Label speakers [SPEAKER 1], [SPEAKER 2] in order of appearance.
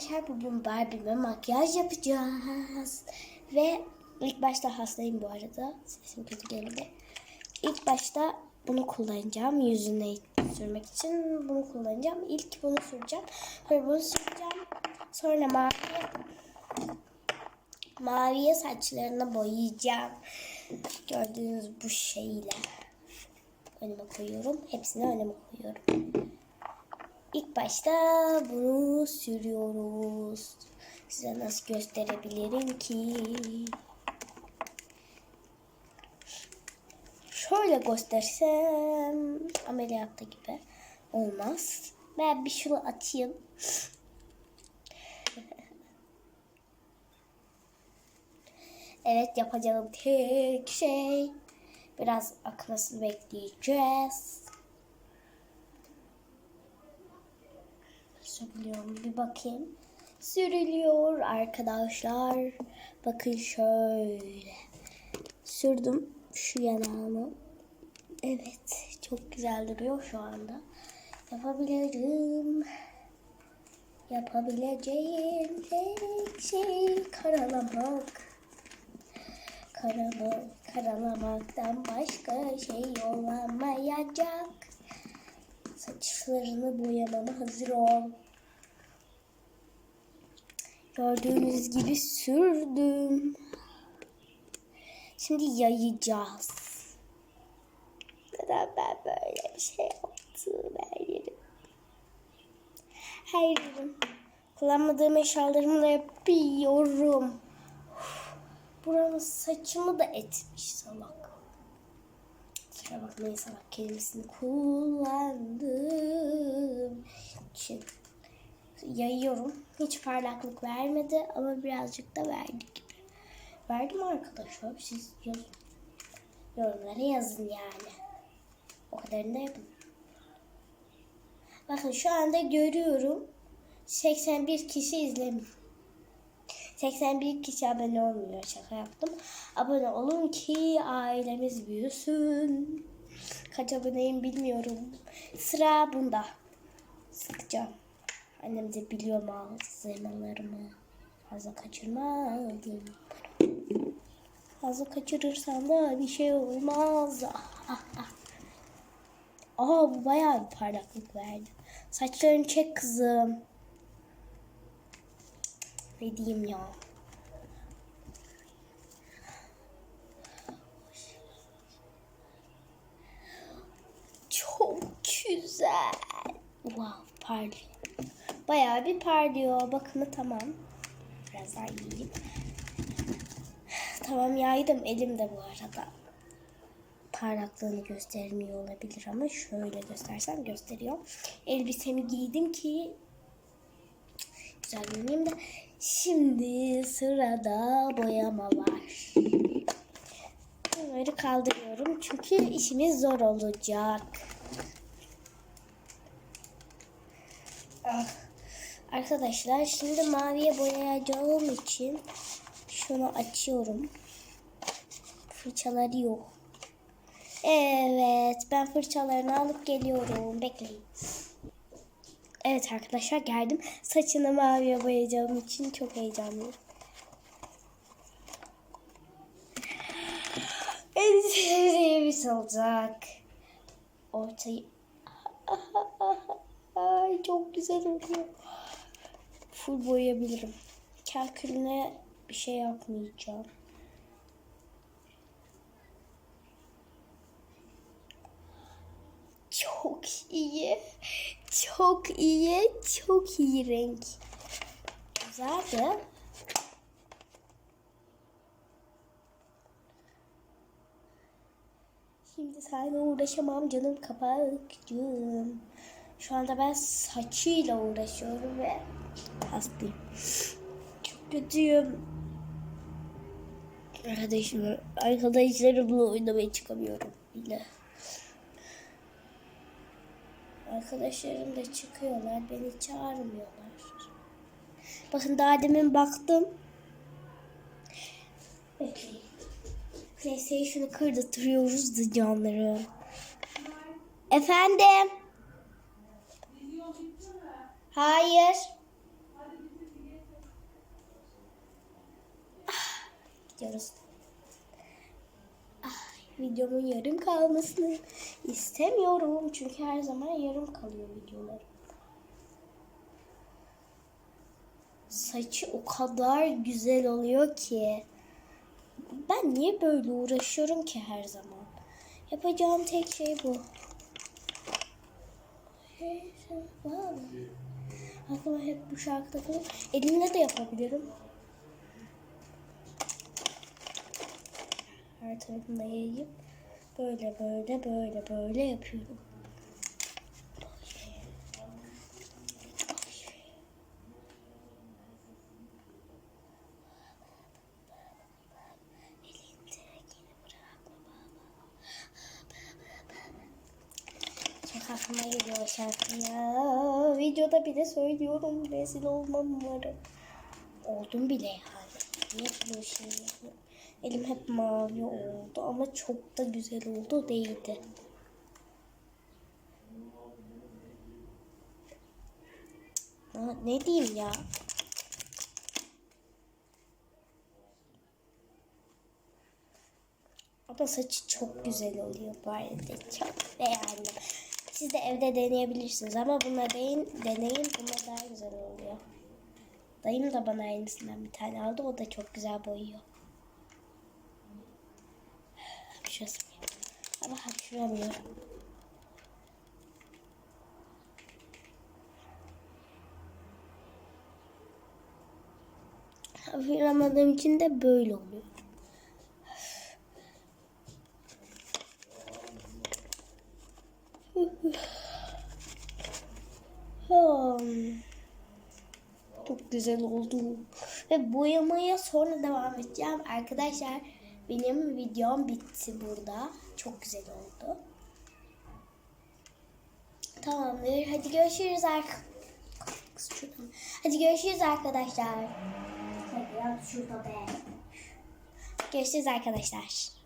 [SPEAKER 1] arkadaşlar bugün Barbie'me makyaj yapacağız. Ve ilk başta hastayım bu arada. Sesim kötü geldi. İlk başta bunu kullanacağım. Yüzüne sürmek için bunu kullanacağım. İlk bunu süreceğim. Sonra bunu süreceğim. Sonra maviye, maviye saçlarını boyayacağım. Gördüğünüz bu şeyle önüme koyuyorum. Hepsini önüme koyuyorum. İlk başta bunu sürüyoruz. Size nasıl gösterebilirim ki? Şöyle göstersem ameliyatta gibi olmaz. Ben bir şunu atayım. Evet yapacağım tek şey biraz akmasını bekleyeceğiz. Sürülüyor mu? Bir bakayım. Sürülüyor arkadaşlar. Bakın şöyle. Sürdüm şu yanağımı. Evet. Çok güzel duruyor şu anda. Yapabilirim. Yapabileceğim tek şey karalamak. Karamak, karalamaktan başka şey olamayacak. Saçlarını boyamama hazır ol. Gördüğünüz gibi sürdüm. Şimdi yayacağız. Neden ben böyle bir şey yaptım her yerim? Her yerim. Kullanmadığım eşyalarımı da yapıyorum. Buranın saçımı da etmiş salak. Kusura bakmayın salak kelimesini kullandım için yayıyorum. Hiç parlaklık vermedi ama birazcık da verdi gibi. Verdi mi arkadaşlar? Siz yazın. Yorumlara yazın yani. O kadarını da yapın. Bakın şu anda görüyorum. 81 kişi izlemiş. 81 kişi abone olmuyor. Şaka yaptım. Abone olun ki ailemiz büyüsün. Kaç aboneyim bilmiyorum. Sıra bunda. Sıkacağım. Annem de biliyor malzemelerimi. Fazla kaçırmadım. Fazla kaçırırsam da bir şey olmaz. Aa bu bayağı bir parlaklık verdi. Saçlarını çek kızım. Ne diyeyim ya. Çok güzel. Wow parlıyor. Bayağı bir parlıyor. Bakımı tamam. Biraz daha yiyeyim. Tamam yaydım elimde bu arada. Parlaklığını göstermiyor olabilir ama şöyle göstersem gösteriyor. Elbisemi giydim ki güzel görüneyim de. Şimdi sırada boyama var. Bunları kaldırıyorum çünkü işimiz zor olacak. Ah. Arkadaşlar şimdi maviye boyayacağım için şunu açıyorum. Fırçaları yok. Evet ben fırçalarını alıp geliyorum. Bekleyin. Evet arkadaşlar geldim. Saçını maviye boyayacağım için çok heyecanlıyım. En sevdiğimiz olacak. Ortayı... Ay çok güzel oluyor. Full boyayabilirim. Kalkülüne bir şey yapmayacağım. Çok iyi. Çok iyi. Çok iyi renk. Güzeldi. Şimdi seninle uğraşamam canım kapakcığım. Şu anda ben saçıyla uğraşıyorum ve hastayım. Çok kötüyüm. Arkadaşım, arkadaşlarımla oynamaya çıkamıyorum bile. Arkadaşlarım da çıkıyorlar. Beni çağırmıyorlar. Bakın daha demin baktım. Bekleyin. PlayStation'ı kırdırtıyoruz da canları. Efendim? Hayır. Ah, gidiyoruz videomun yarım kalmasını istemiyorum. Çünkü her zaman yarım kalıyor videolarım. Saçı o kadar güzel oluyor ki. Ben niye böyle uğraşıyorum ki her zaman? Yapacağım tek şey bu. Aklıma hep bu şarkı takılıyor. Elimle de yapabilirim. Her tarafına yayıp böyle böyle böyle böyle yapıyorum. Aklıma geliyor şarkı ya. Videoda bile söylüyorum. Rezil olmam umarım. Oldum bile yani. Niye böyle şey yapıyorum? Elim hep mavi oldu ama çok da güzel oldu değildi. Ha, ne diyeyim ya? Ama saçı çok güzel oluyor bu arada. Çok beğendim. Siz de evde deneyebilirsiniz ama buna deyin, deneyin. Buna daha güzel oluyor. Dayım da bana aynısından bir tane aldı. O da çok güzel boyuyor. Hapşırasım ya. Ama hapşıramıyorum. Hapşıramadığım için de böyle oluyor. Çok güzel oldu. Ve boyamaya sonra devam edeceğim. Arkadaşlar benim videom bitti burada. Çok güzel oldu. Tamamdır. Hadi görüşürüz arkadaşlar. Hadi görüşürüz arkadaşlar. Hadi ya şurada be. Görüşürüz arkadaşlar.